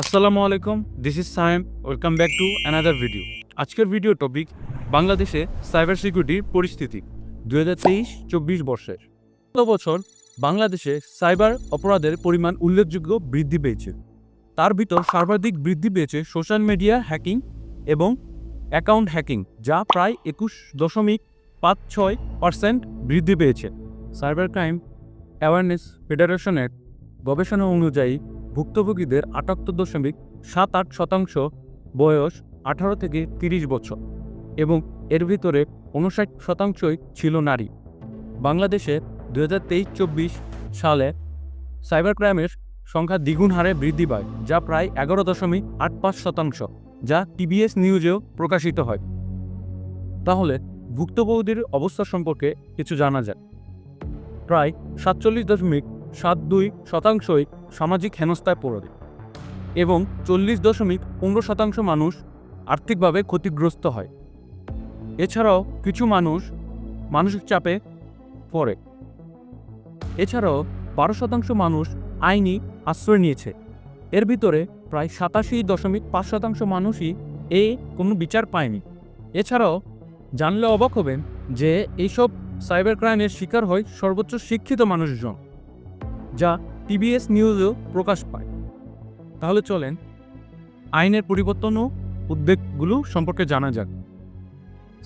আসসালামু আলাইকুম this is Sayem welcome back to another video আজকের ভিডিও টপিক বাংলাদেশে সাইবার সিকিউরিটির পরিস্থিতি দু হাজার তেইশ, চব্বিশ বর্ষের। গত বছর বাংলাদেশে সাইবার অপরাধের পরিমাণ উল্লেখযোগ্য বৃদ্ধি পেয়েছে। তার ভিতর সর্বাধিক বৃদ্ধি পেয়েছে সোশ্যাল মিডিয়া হ্যাকিং এবং অ্যাকাউন্ট হ্যাকিং যা প্রায় একুশ দশমিক পাঁচ ছয় পার্সেন্ট বৃদ্ধি পেয়েছে। সাইবার ক্রাইম অ্যাওয়ারনেস ফেডারেশনের গবেষণা অনুযায়ী ভুক্তভোগীদের আটাত্তর দশমিক সাত আট শতাংশ বয়স আঠারো থেকে তিরিশ বছর এবং এর ভিতরে উনষাট শতাংশই ছিল নারী। বাংলাদেশে দু হাজার তেইশ চব্বিশ সালে সাইবার ক্রাইমের সংখ্যা দ্বিগুণ হারে বৃদ্ধি পায়, যা প্রায় এগারো দশমিক আট পাঁচ শতাংশ, যা টিবিএস নিউজেও প্রকাশিত হয়। তাহলে ভুক্তভোগীদের অবস্থা সম্পর্কে কিছু জানা যায় প্রায় সাতচল্লিশ দশমিক সাত দুই শতাংশই সামাজিক হেনস্থায় পড়ে এবং চল্লিশ দশমিক পনেরো শতাংশ মানুষ আর্থিকভাবে ক্ষতিগ্রস্ত হয়। এছাড়াও কিছু মানুষ মানসিক চাপে পড়ে। এছাড়াও বারো শতাংশ মানুষ আইনি আশ্রয় নিয়েছে। এর ভিতরে প্রায় সাতাশি দশমিক পাঁচ শতাংশ মানুষই এ কোনো বিচার পায়নি। এছাড়াও জানলে অবাক হবেন যে এইসব সাইবার ক্রাইমের শিকার হয় সর্বোচ্চ শিক্ষিত মানুষজন, যা টিবিএস নিউজেও প্রকাশ পায়। তাহলে চলেন, আইনের পরিবর্তন ও উদ্বেগগুলো সম্পর্কে জানা যাক।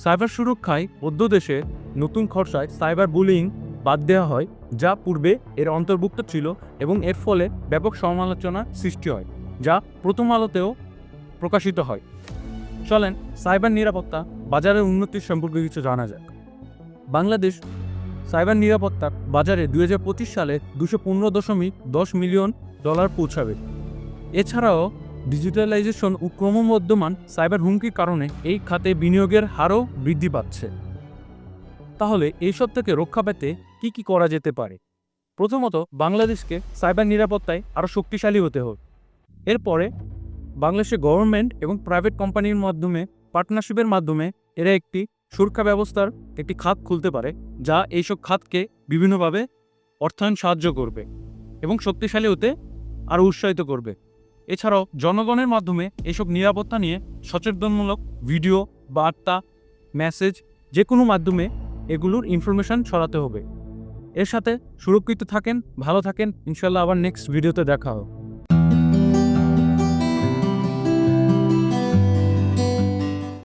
সাইবার সুরক্ষায় অধ্যদেশে নতুন খরচায় সাইবার বুলিং বাদ দেওয়া হয়, যা পূর্বে এর অন্তর্ভুক্ত ছিল এবং এর ফলে ব্যাপক সমালোচনা সৃষ্টি হয়, যা প্রথম আলোতেও প্রকাশিত হয়। চলেন, সাইবার নিরাপত্তা বাজারের উন্নতির সম্পর্কে কিছু জানা যাক। বাংলাদেশ সাইবার নিরাপত্তার বাজারে দু হাজার পঁচিশ সালে দুশো পনেরো দশমিক দশ মিলিয়ন ডলার পৌঁছাবে। এছাড়াও ডিজিটালাইজেশন ও ক্রমবর্ধমান সাইবার হুমকির কারণে এই খাতে বিনিয়োগের হারও বৃদ্ধি পাচ্ছে। তাহলে এইসব থেকে রক্ষা পেতে কি কি করা যেতে পারে? প্রথমত, বাংলাদেশকে সাইবার নিরাপত্তায় আরও শক্তিশালী হতে হবে। এরপরে, বাংলাদেশের গভর্নমেন্ট এবং প্রাইভেট কোম্পানির মাধ্যমে, পার্টনারশিপের মাধ্যমে, এরা একটি সুরক্ষা ব্যবস্থার একটি খাত খুলতে পারে, যা এইসব খাতকে বিভিন্নভাবে অর্থায়ন সাহায্য করবে এবং শক্তিশালী হতে আরও উৎসাহিত করবে। এছাড়াও জনগণের মাধ্যমে এইসব নিরাপত্তা নিয়ে সচেতনমূলক ভিডিও, বার্তা, মেসেজ যে কোনো মাধ্যমে এগুলোর ইনফরমেশন ছড়াতে হবে। এর সাথে সুরক্ষিত থাকেন, ভালো থাকেন। ইনশাল্লাহ আবার নেক্সট ভিডিওতে দেখা হবে।